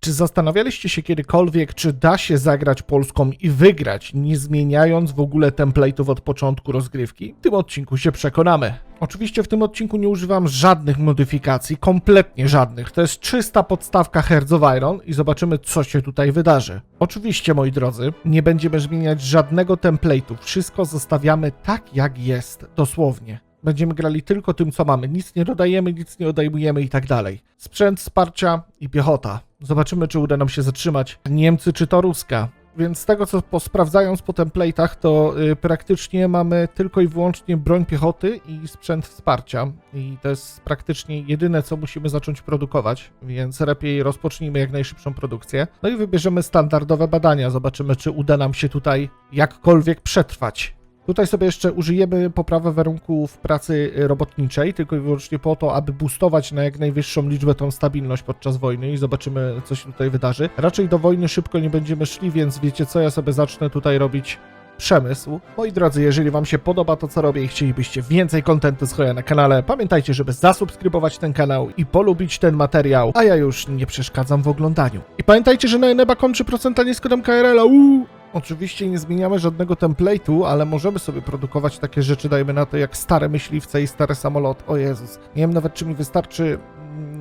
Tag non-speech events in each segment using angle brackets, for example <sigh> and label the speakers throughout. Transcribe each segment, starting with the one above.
Speaker 1: Czy zastanawialiście się kiedykolwiek, czy da się zagrać Polską i wygrać, nie zmieniając w ogóle template'ów od początku rozgrywki? W tym odcinku się przekonamy. Oczywiście w tym odcinku nie używam żadnych modyfikacji, kompletnie żadnych. To jest czysta podstawka Hearts of Iron i zobaczymy, co się tutaj wydarzy. Oczywiście, moi drodzy, nie będziemy zmieniać żadnego template'u. Wszystko zostawiamy tak, jak jest, dosłownie. Będziemy grali tylko tym, co mamy. Nic nie dodajemy, nic nie odejmujemy i tak dalej. Sprzęt, wsparcia i piechota. Zobaczymy, czy uda nam się zatrzymać Niemcy czy to Ruska. Więc z tego, co sprawdzając po template'ach, to y, praktycznie mamy tylko i wyłącznie broń piechoty i sprzęt wsparcia. I to jest praktycznie jedyne, co musimy zacząć produkować, więc lepiej rozpocznijmy jak najszybszą produkcję. No i wybierzemy standardowe badania. Zobaczymy, czy uda nam się tutaj jakkolwiek przetrwać. Tutaj sobie jeszcze użyjemy poprawy warunków pracy robotniczej, tylko i wyłącznie po to, aby boostować na jak najwyższą liczbę tą stabilność podczas wojny i zobaczymy, co się tutaj wydarzy. Raczej do wojny szybko nie będziemy szli, więc wiecie co, ja sobie zacznę tutaj robić przemysł. Moi drodzy, jeżeli wam się podoba to, co robię i chcielibyście więcej kontentu z Hoja na kanale, pamiętajcie, żeby zasubskrybować ten kanał i polubić ten materiał, a ja już nie przeszkadzam w oglądaniu. I pamiętajcie, że na Eneba kończy procentanie z kodem KRL-a! Oczywiście nie zmieniamy żadnego template'u, ale możemy sobie produkować takie rzeczy, dajmy na to, jak stare myśliwce i stare samolot. O Jezus, nie wiem nawet, czy mi wystarczy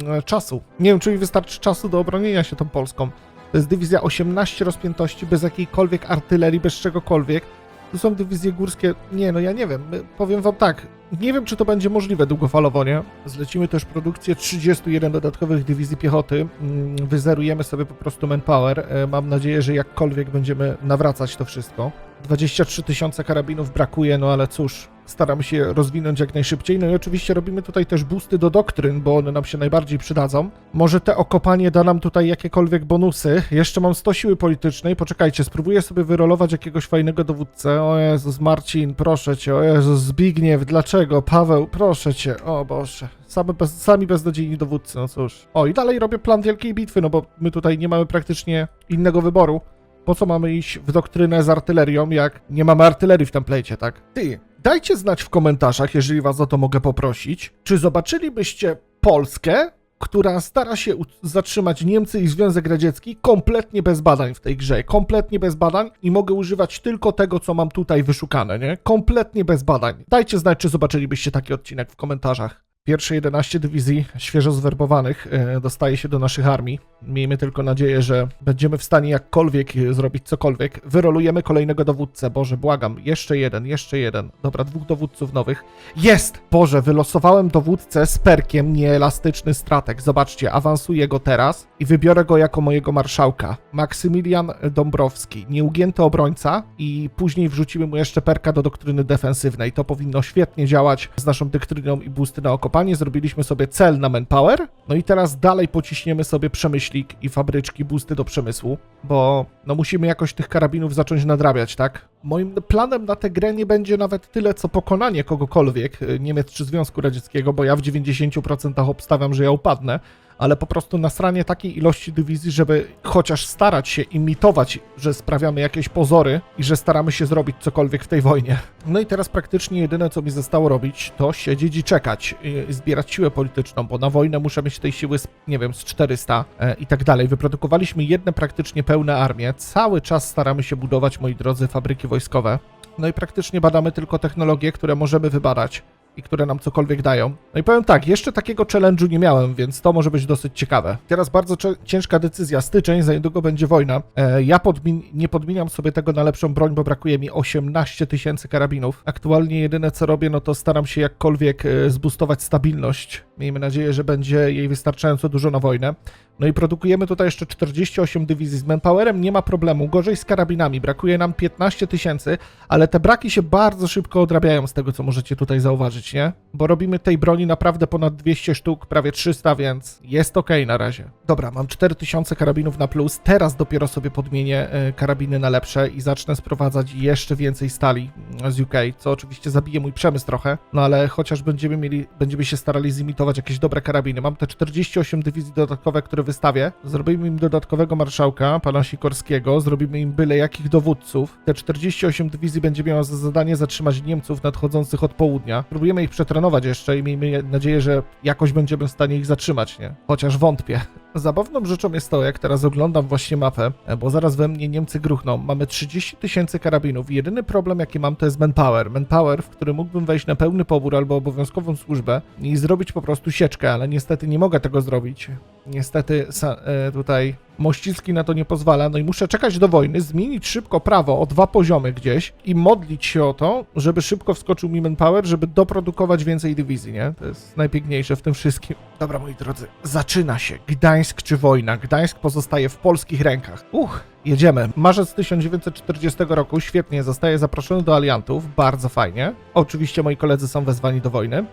Speaker 1: mm, czasu. Nie wiem, czy mi wystarczy czasu do obronienia się tą Polską. To jest dywizja 18 rozpiętości, bez jakiejkolwiek artylerii, bez czegokolwiek. Tu są dywizje górskie. Nie, no ja nie wiem. Powiem wam tak. Nie wiem, czy to będzie możliwe długofalowo, nie? Zlecimy też produkcję 31 dodatkowych dywizji piechoty. Mm, Wyzerujemy sobie po prostu manpower. E, Mam nadzieję, że jakkolwiek będziemy nawracać to wszystko. 23 tysiące karabinów brakuje, no ale cóż, staramy się rozwinąć jak najszybciej. No i oczywiście robimy tutaj też boosty do doktryn, bo one nam się najbardziej przydadzą. Może te okopanie da nam tutaj jakiekolwiek bonusy. Jeszcze mam 100 siły politycznej. Poczekajcie, spróbuję sobie wyrolować jakiegoś fajnego dowódcę. O Jezus, Marcin, proszę cię. O Jezus, Zbigniew, dlaczego? Paweł, proszę cię. O Boże. Same bez, sami beznadziejni dowódcy, no cóż. O, i dalej robię plan wielkiej bitwy, no bo my tutaj nie mamy praktycznie innego wyboru. Po co mamy iść w doktrynę z artylerią, jak nie mamy artylerii w templecie, tak? Ty, dajcie znać w komentarzach, jeżeli was o to mogę poprosić, czy zobaczylibyście Polskę, która stara się zatrzymać Niemcy i Związek Radziecki kompletnie bez badań w tej grze. Kompletnie bez badań i mogę używać tylko tego, co mam tutaj wyszukane, nie? Kompletnie bez badań. Dajcie znać, czy zobaczylibyście taki odcinek w komentarzach. Pierwsze 11 dywizji świeżo zwerbowanych e, dostaje się do naszych armii. Miejmy tylko nadzieję, że będziemy w stanie jakkolwiek e, zrobić cokolwiek. Wyrolujemy kolejnego dowódcę. Boże, błagam. Jeszcze jeden, jeszcze jeden. Dobra, dwóch dowódców nowych. Jest! Boże, wylosowałem dowódcę z perkiem nieelastyczny stratek. Zobaczcie, awansuję go teraz i wybiorę go jako mojego marszałka. Maksymilian Dąbrowski, nieugięty obrońca i później wrzucimy mu jeszcze perka do doktryny defensywnej. To powinno świetnie działać z naszą doktryną i boosty na okopanie. Zrobiliśmy sobie cel na manpower. No i teraz dalej pociśniemy sobie przemyślik i fabryczki, boosty do przemysłu, bo no musimy jakoś tych karabinów zacząć nadrabiać, tak? Moim planem na tę grę nie będzie nawet tyle, co pokonanie kogokolwiek, y, Niemiec czy Związku Radzieckiego, bo ja w 90% obstawiam, że ja upadnę, ale po prostu nasranie takiej ilości dywizji, żeby chociaż starać się imitować, że sprawiamy jakieś pozory i że staramy się zrobić cokolwiek w tej wojnie. No i teraz praktycznie jedyne, co mi zostało robić, to siedzieć i czekać, i zbierać siłę polityczną, bo na wojnę muszę mieć tej siły, z, nie wiem, z 400 e, i tak dalej. Wyprodukowaliśmy jedne praktycznie pełne armie. Cały czas staramy się budować, moi drodzy, fabryki wojskowe. No i praktycznie badamy tylko technologie, które możemy wybadać i które nam cokolwiek dają. No i powiem tak, jeszcze takiego challenge'u nie miałem, więc to może być dosyć ciekawe. Teraz bardzo ciężka decyzja. Styczeń, za niedługo będzie wojna. E, ja podmin- nie podmieniam sobie tego na lepszą broń, bo brakuje mi 18 tysięcy karabinów. Aktualnie jedyne co robię, no to staram się jakkolwiek e, zboostować stabilność. Miejmy nadzieję, że będzie jej wystarczająco dużo na wojnę. No i produkujemy tutaj jeszcze 48 dywizji z manpowerem, nie ma problemu. Gorzej z karabinami, brakuje nam 15 tysięcy, ale te braki się bardzo szybko odrabiają z tego, co możecie tutaj zauważyć, nie? Bo robimy tej broni naprawdę ponad 200 sztuk, prawie 300, więc jest ok na razie. Dobra, mam 4000 karabinów na plus, teraz dopiero sobie podmienię e, karabiny na lepsze i zacznę sprowadzać jeszcze więcej stali mm, z UK, co oczywiście zabije mój przemysł trochę, no ale chociaż będziemy mieli, będziemy się starali zimitować jakieś dobre karabiny. Mam te 48 dywizji dodatkowe, które wystawię. Zrobimy im dodatkowego marszałka, pana Sikorskiego, zrobimy im byle jakich dowódców. Te 48 dywizji będzie miało za zadanie zatrzymać Niemców nadchodzących od południa. Próbujemy ich przetrenować jeszcze i miejmy nadzieję, że jakoś będziemy w stanie ich zatrzymać, nie? Chociaż wątpię. <laughs> Zabawną rzeczą jest to, jak teraz oglądam właśnie mapę, e, bo zaraz we mnie Niemcy gruchną. Mamy 30 tysięcy karabinów. Jedyny problem, jaki mam, to jest manpower. Manpower, w który mógłbym wejść na pełny pobór albo obowiązkową służbę i zrobić po prostu sieczkę, ale niestety nie mogę tego zrobić. Niestety e, tutaj Mościcki na to nie pozwala, no i muszę czekać do wojny, zmienić szybko prawo o dwa poziomy gdzieś i modlić się o to, żeby szybko wskoczył mi manpower, żeby doprodukować więcej dywizji, nie? To jest najpiękniejsze w tym wszystkim. Dobra, moi drodzy, zaczyna się. Gdańsk czy wojna? Gdańsk pozostaje w polskich rękach. Uch, jedziemy. Marzec 1940 roku, świetnie, zostaje zaproszony do aliantów, bardzo fajnie. Oczywiście moi koledzy są wezwani do wojny.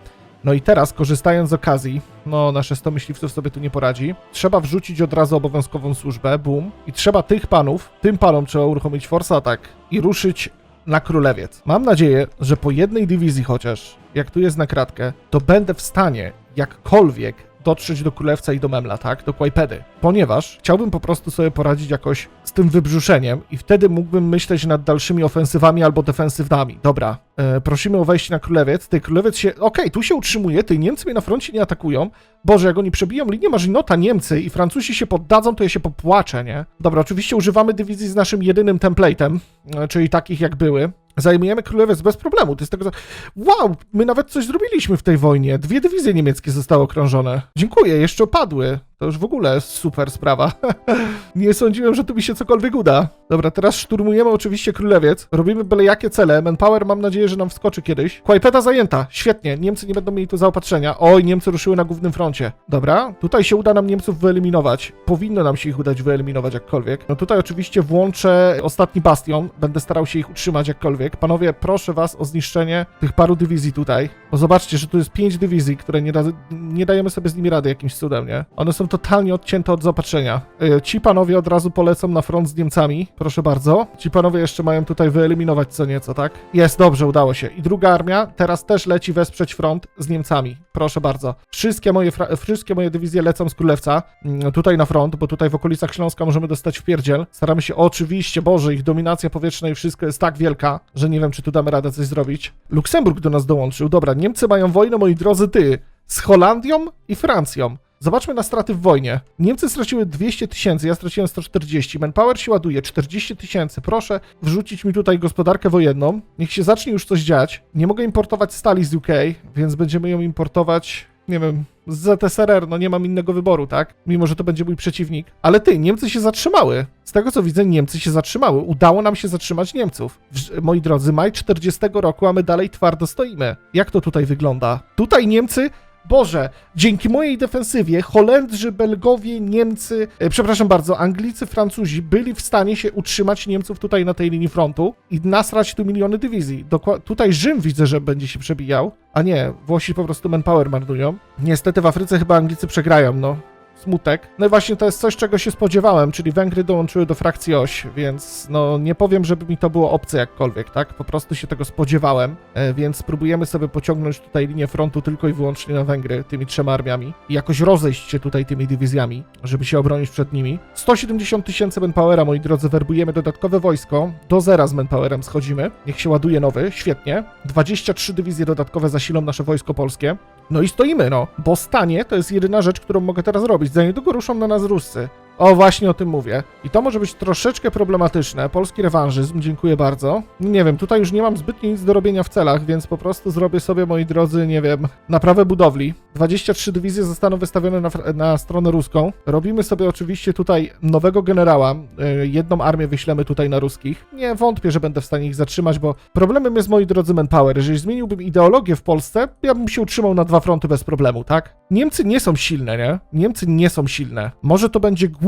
Speaker 1: No i teraz, korzystając z okazji, no nasze 100 myśliwców sobie tu nie poradzi, trzeba wrzucić od razu obowiązkową służbę, boom, i trzeba tych panów, tym panom trzeba uruchomić force attack i ruszyć na Królewiec. Mam nadzieję, że po jednej dywizji chociaż, jak tu jest na kratkę, to będę w stanie jakkolwiek dotrzeć do Królewca i do Memla, tak? Do Kłajpedy. Ponieważ chciałbym po prostu sobie poradzić jakoś z tym wybrzuszeniem i wtedy mógłbym myśleć nad dalszymi ofensywami albo defensywami. Dobra, e, prosimy o wejście na Królewiec. Ty, Królewiec się... Okej, tu się utrzymuje, ty, Niemcy mnie na froncie nie atakują. Boże, jak oni przebiją linię Marzynota, Niemcy i Francuzi się poddadzą, to ja się popłaczę, nie? Dobra, oczywiście używamy dywizji z naszym jedynym template'em, e, czyli takich jak były. Zajmujemy Królewiec bez problemu. To jest tego. Wow, my nawet coś zrobiliśmy w tej wojnie. Dwie dywizje niemieckie zostały okrążone. Dziękuję, jeszcze opadły. To już w ogóle super sprawa. <laughs> Nie sądziłem, że tu mi się cokolwiek uda. Dobra, teraz szturmujemy oczywiście Królewiec. Robimy byle jakie cele. Manpower mam nadzieję, że nam wskoczy kiedyś. Kłajpeta zajęta. Świetnie. Niemcy nie będą mieli tu zaopatrzenia. Oj, Niemcy ruszyły na głównym froncie. Dobra, tutaj się uda nam Niemców wyeliminować. Powinno nam się ich udać wyeliminować jakkolwiek. No tutaj oczywiście włączę ostatni bastion. Będę starał się ich utrzymać jakkolwiek. Panowie, proszę was o zniszczenie tych paru dywizji tutaj. Bo zobaczcie, że tu jest pięć dywizji, które nie, razy, nie dajemy sobie z nimi rady jakimś cudem, nie? One są totalnie odcięte od zaopatrzenia. E, Ci panowie od razu polecą na front z Niemcami. Proszę bardzo. Ci panowie jeszcze mają tutaj wyeliminować co nieco, tak? Jest, dobrze, udało się. I druga armia teraz też leci wesprzeć front z Niemcami. Proszę bardzo. Wszystkie moje, wszystkie moje dywizje lecą z Królewca mm, tutaj na front, bo tutaj w okolicach Śląska możemy dostać w pierdziel. Staramy się, oczywiście, Boże, ich dominacja powietrzna i wszystko jest tak wielka, że nie wiem, czy tu damy radę coś zrobić. Luksemburg do nas dołączył. Dobra, Niemcy mają wojnę, moi drodzy, ty, z Holandią i Francją. Zobaczmy na straty w wojnie. Niemcy straciły 200 tysięcy, ja straciłem 140. Manpower się ładuje, 40 tysięcy. Proszę wrzucić mi tutaj gospodarkę wojenną. Niech się zacznie już coś dziać. Nie mogę importować stali z UK, więc będziemy ją importować, nie wiem, z ZSRR. No nie mam innego wyboru, tak? Mimo, że to będzie mój przeciwnik. Ale ty, Niemcy się zatrzymały. Z tego co widzę, Niemcy się zatrzymały. Udało nam się zatrzymać Niemców. Moi drodzy, maj 40 roku, a my dalej twardo stoimy. Jak to tutaj wygląda? Tutaj Niemcy Boże, dzięki mojej defensywie Holendrzy, Belgowie, Niemcy, e, przepraszam bardzo, Anglicy, Francuzi byli w stanie się utrzymać Niemców tutaj na tej linii frontu i nasrać tu miliony dywizji. Dokła- tutaj Rzym widzę, że będzie się przebijał, a nie, Włosi po prostu manpower marnują. Niestety w Afryce chyba Anglicy przegrają, no. Smutek. No i właśnie to jest coś, czego się spodziewałem, czyli Węgry dołączyły do frakcji oś, więc no nie powiem, żeby mi to było obce jakkolwiek, tak? Po prostu się tego spodziewałem, e, więc spróbujemy sobie pociągnąć tutaj linię frontu tylko i wyłącznie na Węgry tymi trzema armiami i jakoś rozejść się tutaj tymi dywizjami, żeby się obronić przed nimi. 170 tysięcy manpowera, moi drodzy, werbujemy dodatkowe wojsko, do zera z manpowerem schodzimy, niech się ładuje nowy, świetnie. 23 dywizje dodatkowe zasilą nasze wojsko polskie. No i stoimy, no, bo stanie to jest jedyna rzecz, którą mogę teraz robić. Za niedługo ruszą na nas Ruscy. O, właśnie o tym mówię. I to może być troszeczkę problematyczne. Polski rewanżyzm, dziękuję bardzo. Nie wiem, tutaj już nie mam zbytnio nic do robienia w celach, więc po prostu zrobię sobie, moi drodzy, nie wiem, naprawę budowli. 23 dywizje zostaną wystawione na, na stronę ruską. Robimy sobie oczywiście tutaj nowego generała. Yy, jedną armię wyślemy tutaj na ruskich. Nie wątpię, że będę w stanie ich zatrzymać, bo problemem jest, moi drodzy, manpower. Jeżeli zmieniłbym ideologię w Polsce, ja bym się utrzymał na dwa fronty bez problemu, tak? Niemcy nie są silne, nie? Niemcy nie są silne. Może to będzie głupie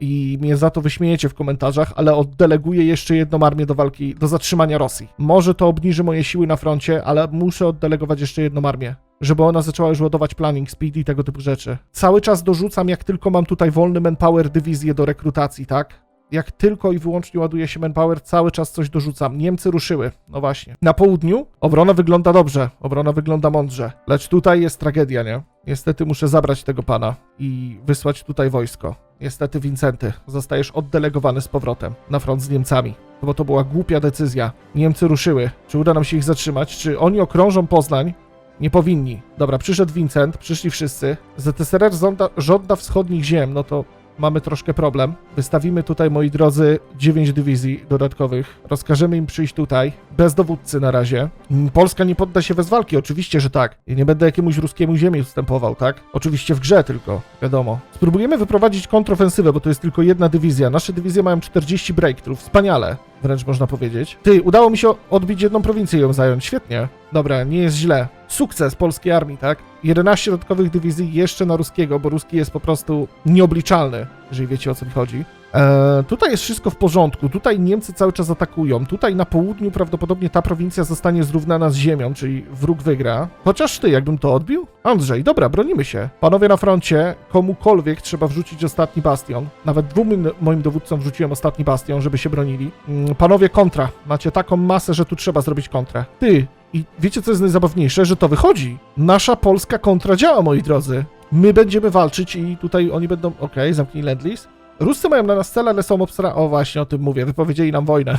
Speaker 1: i mnie za to wyśmiejecie w komentarzach, ale oddeleguję jeszcze jedną armię do walki, do zatrzymania Rosji. Może to obniży moje siły na froncie, ale muszę oddelegować jeszcze jedną armię. Żeby ona zaczęła już ładować planning, speed i tego typu rzeczy. Cały czas dorzucam, jak tylko mam tutaj wolny manpower dywizję do rekrutacji, tak? Jak tylko i wyłącznie ładuje się manpower, cały czas coś dorzucam. Niemcy ruszyły. No właśnie. Na południu obrona wygląda dobrze, obrona wygląda mądrze. Lecz tutaj jest tragedia, nie? Niestety muszę zabrać tego pana i wysłać tutaj wojsko. Niestety, Wincenty, zostajesz oddelegowany z powrotem na front z Niemcami. Bo to była głupia decyzja. Niemcy ruszyły. Czy uda nam się ich zatrzymać? Czy oni okrążą Poznań? Nie powinni. Dobra, przyszedł Vincent, przyszli wszyscy. ZSRR żąda, żąda wschodnich ziem, no to mamy troszkę problem. Wystawimy tutaj, moi drodzy, 9 dywizji dodatkowych. Rozkażemy im przyjść tutaj, bez dowódcy na razie. Mm, Polska nie podda się bez walki, oczywiście, że tak. I nie będę jakiemuś ruskiemu ziemi ustępował, tak? Oczywiście w grze tylko, wiadomo. Spróbujemy wyprowadzić kontrofensywę, bo to jest tylko jedna dywizja. Nasze dywizje mają 40 breakthrough, wspaniale, wręcz można powiedzieć. Ty, udało mi się odbić jedną prowincję i ją zająć, świetnie. Dobra, nie jest źle. Sukces polskiej armii, tak? 11 dodatkowych dywizji jeszcze na ruskiego, bo ruski jest po prostu nieobliczalny, jeżeli wiecie o co mi chodzi. E, tutaj jest wszystko w porządku. Tutaj Niemcy cały czas atakują. Tutaj na południu prawdopodobnie ta prowincja zostanie zrównana z ziemią, czyli wróg wygra. Chociaż ty, jakbym to odbił? Andrzej, dobra, bronimy się. Panowie na froncie, komukolwiek trzeba wrzucić ostatni bastion. Nawet dwóm moim- dowódcom wrzuciłem ostatni bastion, żeby się bronili. Mm, Panowie, kontra. Macie taką masę, że tu trzeba zrobić kontrę. Ty, i wiecie co jest najzabawniejsze? Że to wychodzi. Nasza polska kontra działa, moi drodzy. My będziemy walczyć i tutaj oni będą... Okej, zamknij Lendlis. Ruscy mają na nas cel, ale są obstra... O, właśnie o tym mówię. Wypowiedzieli nam wojnę.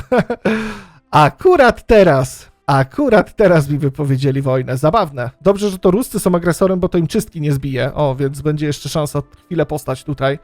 Speaker 1: <laughs> Akurat teraz. Akurat teraz mi wypowiedzieli wojnę. Zabawne. Dobrze, że to Ruscy są agresorem, bo to im czystki nie zbije. O, więc będzie jeszcze szansa chwilę postać tutaj.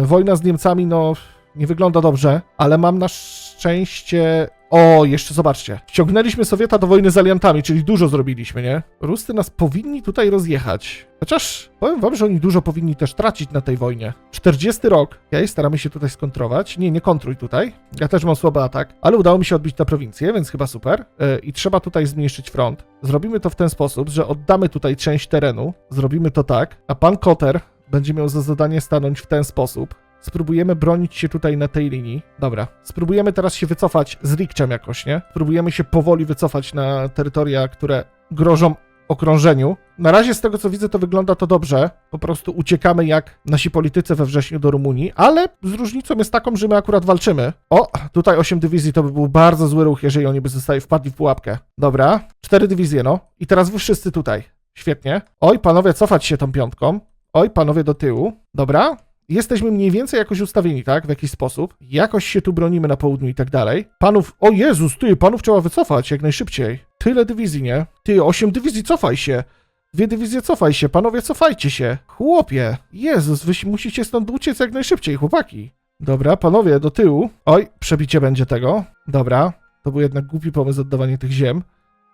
Speaker 1: Yy, wojna z Niemcami, no, nie wygląda dobrze, ale mam na szczęście... O, jeszcze zobaczcie. Wciągnęliśmy Sowieta do wojny z aliantami, czyli dużo zrobiliśmy, nie? Ruscy nas powinni tutaj rozjechać. Chociaż powiem wam, że oni dużo powinni też tracić na tej wojnie. 40 rok. Okej, staramy się tutaj skontrować. Nie, nie kontruj tutaj. Ja też mam słaby atak, ale udało mi się odbić tę prowincję, więc chyba super. Yy, I trzeba tutaj zmniejszyć front. Zrobimy to w ten sposób, że oddamy tutaj część terenu. Zrobimy to tak, a pan Koter będzie miał za zadanie stanąć w ten sposób. Spróbujemy bronić się tutaj na tej linii. Dobra. Spróbujemy teraz się wycofać z Rikczem jakoś, nie? Spróbujemy się powoli wycofać na terytoria, które grożą okrążeniu. Na razie z tego co widzę to wygląda to dobrze. Po prostu uciekamy jak nasi politycy we wrześniu do Rumunii, ale z różnicą jest taką, że my akurat walczymy. O, tutaj 8 dywizji to by był bardzo zły ruch, jeżeli oni by zostali wpadli w pułapkę. Dobra, 4 dywizje no. I teraz wy wszyscy tutaj. Świetnie. Oj, panowie, cofać się tą piątką. Oj, panowie do tyłu. Dobra. Jesteśmy mniej więcej jakoś ustawieni, tak? W jakiś sposób. Jakoś się tu bronimy na południu i tak dalej. Panów, o Jezus, ty, panów trzeba wycofać jak najszybciej. Tyle dywizji, nie? Ty, osiem dywizji, cofaj się. Dwie dywizje, cofaj się. Panowie, cofajcie się. Chłopie. Jezus, wy musicie stąd uciec jak najszybciej, chłopaki. Dobra, panowie, do tyłu. Oj, przebicie będzie tego. Dobra. To był jednak głupi pomysł oddawanie tych ziem.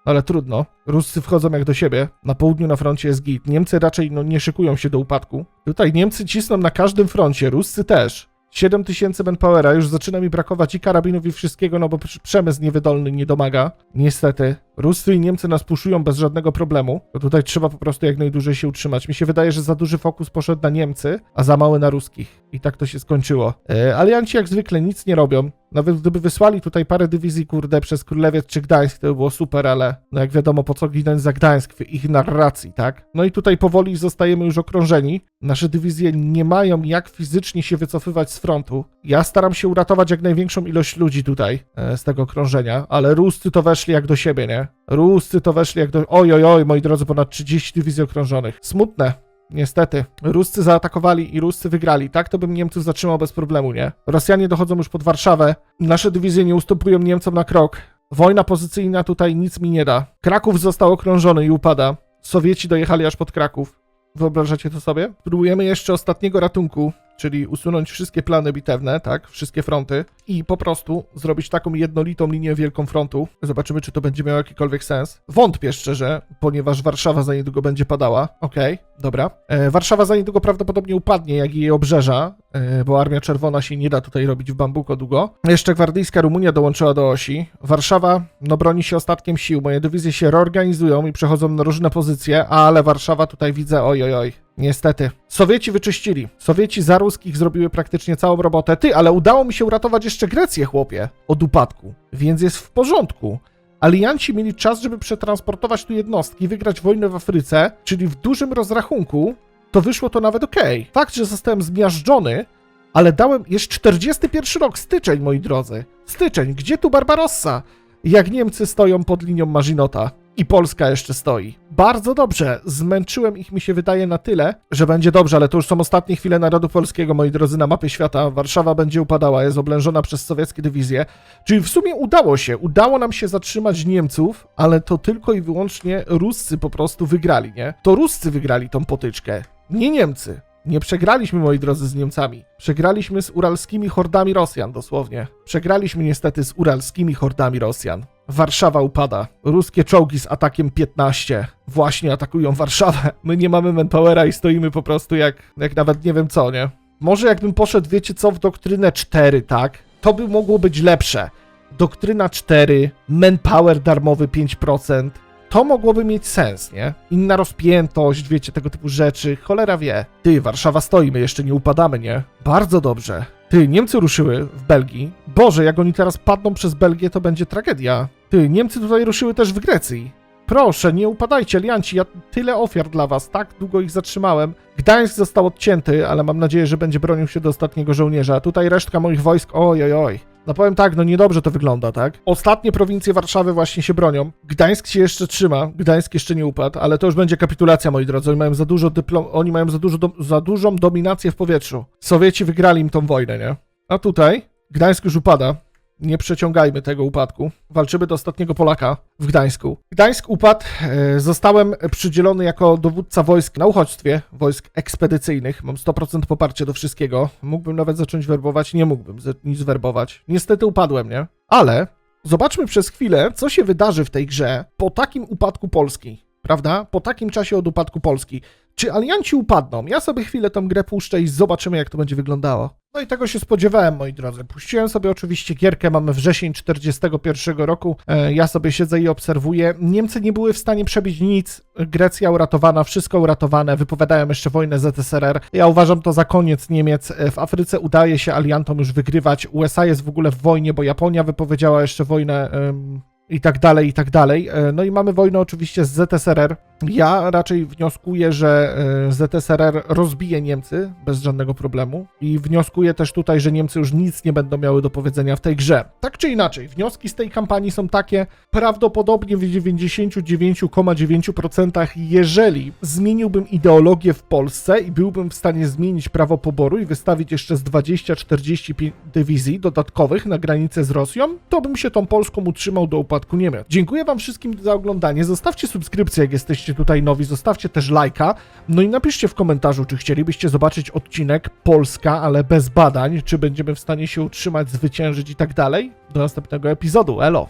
Speaker 1: Ale trudno. Ruscy wchodzą jak do siebie. Na południu na froncie jest git. Niemcy raczej no, nie szykują się do upadku. Tutaj Niemcy cisną na każdym froncie, Ruscy też. 7000 manpowera, już zaczyna mi brakować i karabinów i wszystkiego, no bo przemysł niewydolny nie domaga. Niestety. Ruscy i Niemcy nas puszują bez żadnego problemu. To tutaj trzeba po prostu jak najdłużej się utrzymać. Mi się wydaje, że za duży fokus poszedł na Niemcy, a za mały na ruskich. I tak to się skończyło. E, alianci jak zwykle nic nie robią. Nawet gdyby wysłali tutaj parę dywizji, kurde, przez Królewiec czy Gdańsk, to by było super, ale no jak wiadomo, po co ginąć za Gdańsk w ich narracji, tak? No i tutaj powoli zostajemy już okrążeni. Nasze dywizje nie mają jak fizycznie się wycofywać z frontu. Ja staram się uratować jak największą ilość ludzi tutaj e, z tego okrążenia, ale Ruscy to weszli jak do siebie, nie? Ruscy to weszli jak do... Oj, oj, oj, moi drodzy, ponad 30 dywizji okrążonych. Smutne. Niestety. Ruscy zaatakowali i Ruscy wygrali. Tak to bym Niemców zatrzymał bez problemu, nie? Rosjanie dochodzą już pod Warszawę. Nasze dywizje nie ustępują Niemcom na krok. Wojna pozycyjna tutaj nic mi nie da. Kraków został okrążony i upada. Sowieci dojechali aż pod Kraków. Wyobrażacie to sobie? Próbujemy jeszcze ostatniego ratunku, czyli usunąć wszystkie plany bitewne, tak? Wszystkie fronty i po prostu zrobić taką jednolitą linię wielką frontu. Zobaczymy, czy to będzie miało jakikolwiek sens. Wątpię szczerze, ponieważ Warszawa za niedługo będzie padała. Okej, dobra. E, Warszawa za niedługo prawdopodobnie upadnie, jak i jej obrzeża, e, bo Armia Czerwona się nie da tutaj robić w bambuko długo. Jeszcze gwardyjska Rumunia dołączyła do osi. Warszawa, no broni się ostatkiem sił. Moje dywizje się reorganizują i przechodzą na różne pozycje, ale Warszawa tutaj widzę, oj, oj, oj. Niestety. Sowieci wyczyścili. Sowieci za ruskich zrobiły praktycznie całą robotę. Ty, ale udało mi się uratować jeszcze Grecję, chłopie, od upadku. Więc jest w porządku. Alianci mieli czas, żeby przetransportować tu jednostki, wygrać wojnę w Afryce, czyli w dużym rozrachunku, to wyszło to nawet okej. Fakt, że zostałem zmiażdżony, ale dałem, jest 41 rok, styczeń, moi drodzy. Styczeń, gdzie tu Barbarossa? Jak Niemcy stoją pod linią Marzinota. I Polska jeszcze stoi. Bardzo dobrze. Zmęczyłem ich, mi się wydaje, na tyle, że będzie dobrze, ale to już są ostatnie chwile narodu polskiego, moi drodzy, na mapie świata. Warszawa będzie upadała, jest oblężona przez sowieckie dywizje. Czyli w sumie udało się. Udało nam się zatrzymać Niemców, ale to tylko i wyłącznie Ruscy po prostu wygrali, nie? To Ruscy wygrali tą potyczkę, nie Niemcy. Nie przegraliśmy, moi drodzy, z Niemcami. Przegraliśmy z uralskimi hordami Rosjan, dosłownie. Przegraliśmy niestety z uralskimi hordami Rosjan. Warszawa upada. Ruskie czołgi z atakiem 15 właśnie atakują Warszawę. My nie mamy manpowera i stoimy po prostu jak, jak nawet nie wiem co, nie? Może jakbym poszedł, wiecie co, w doktrynę 4, tak? To by mogło być lepsze. Doktryna 4, manpower darmowy 5%. To mogłoby mieć sens, nie? Inna rozpiętość, wiecie, tego typu rzeczy. Cholera wie. Ty, Warszawa stoi, my jeszcze nie upadamy, nie? Bardzo dobrze. Ty, Niemcy ruszyły w Belgii. Boże, jak oni teraz padną przez Belgię, to będzie tragedia. Ty, Niemcy tutaj ruszyły też w Grecji. Proszę, nie upadajcie, alianci, ja tyle ofiar dla was, tak długo ich zatrzymałem. Gdańsk został odcięty, ale mam nadzieję, że będzie bronił się do ostatniego żołnierza. Tutaj resztka moich wojsk, oj, oj, oj. No powiem tak, no niedobrze to wygląda, tak? Ostatnie prowincje Warszawy właśnie się bronią. Gdańsk się jeszcze trzyma, Gdańsk jeszcze nie upadł, ale to już będzie kapitulacja, moi drodzy. Oni mają za dużo dyplom, oni mają za, dużo, dom- za dużą dominację w powietrzu. Sowieci wygrali im tą wojnę, nie? A tutaj Gdańsk już upada. Nie przeciągajmy tego upadku. Walczymy do ostatniego Polaka w Gdańsku. Gdańsk upadł. e, Zostałem przydzielony jako dowódca wojsk na uchodźstwie, wojsk ekspedycyjnych. Mam 100% poparcie do wszystkiego. Mógłbym nawet zacząć werbować, nie mógłbym nic werbować. Niestety upadłem, nie? Ale zobaczmy przez chwilę, co się wydarzy w tej grze po takim upadku Polski. Prawda? Po takim czasie od upadku Polski. Czy alianci upadną? Ja sobie chwilę tą grę puszczę i zobaczymy, jak to będzie wyglądało. No i tego się spodziewałem, moi drodzy. Puściłem sobie oczywiście gierkę, mamy wrzesień 41 roku. E, Ja sobie siedzę i obserwuję. Niemcy nie były w stanie przebić nic. Grecja uratowana, wszystko uratowane. Wypowiadają jeszcze wojnę ZSRR. Ja uważam to za koniec Niemiec. E, W Afryce udaje się aliantom już wygrywać. USA jest w ogóle w wojnie, bo Japonia wypowiedziała jeszcze wojnę. em, i tak dalej, i tak dalej. E, No i mamy wojnę oczywiście z ZSRR. Ja raczej wnioskuję, że e, ZSRR rozbije Niemcy bez żadnego problemu i wnioskuję też tutaj, że Niemcy już nic nie będą miały do powiedzenia w tej grze. Tak czy inaczej, wnioski z tej kampanii są takie, prawdopodobnie w 99,9%, jeżeli zmieniłbym ideologię w Polsce i byłbym w stanie zmienić prawo poboru i wystawić jeszcze z 20-45 dywizji dodatkowych na granicę z Rosją, to bym się tą Polską utrzymał do upadku Niemiec. Dziękuję Wam wszystkim za oglądanie. Zostawcie subskrypcję, jak jesteście tutaj nowi, zostawcie też lajka. No i napiszcie w komentarzu, czy chcielibyście zobaczyć odcinek Polska, ale bez badań, czy będziemy w stanie się utrzymać, zwyciężyć i tak dalej. Do następnego epizodu. Elo!